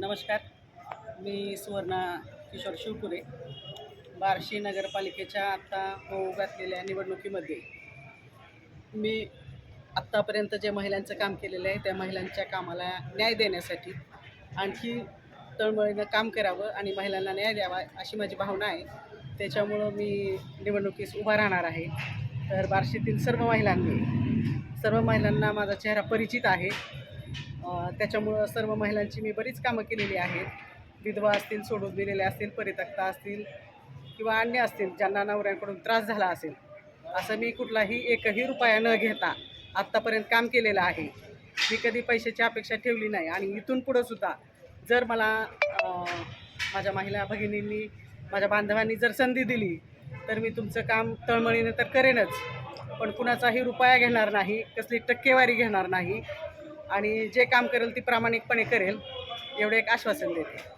नमस्कार. मी सुवर्णा किशोर शिवपुरे बार्शी नगरपालिकेच्या आत्ता होऊ घातलेल्या निवडणुकीमध्ये. मी आत्तापर्यंत जे महिलांचं काम केलेलं आहे त्या महिलांच्या कामाला न्याय देण्यासाठी आणखी तळमळीनं काम करावं आणि महिलांना न्याय द्यावा अशी माझी भावना आहे. त्याच्यामुळं मी निवडणुकीस उभा राहणार आहे. तर बार्शीतील सर्व महिलांनी सर्व महिलांना माझा चेहरा परिचित आहे. त्याच्यामुळं सर्व महिलांची मी बरीच कामं केलेली आहेत. विधवा असतील सोडून दिलेले असतील परितक्ता असतील किंवा अन्य असतील ज्यांना नवऱ्यांकडून त्रास झाला असेल असं मी कुठलाही एकही रुपया न घेता आत्तापर्यंत काम केलेलं आहे. मी कधी पैशाची अपेक्षा ठेवली नाही आणि इथून पुढं सुद्धा जर मला माझ्या महिला भगिनींनी माझ्या बांधवांनी जर संधी दिली तर मी तुमचं काम तळमळीने तर करेनच. पण कुणाचाही रुपया घेणार नाही कसली टक्केवारी घेणार नाही. आणि जे काम करेल ती प्रामाणिकपणे करेल एवढं एक आश्वासन देते.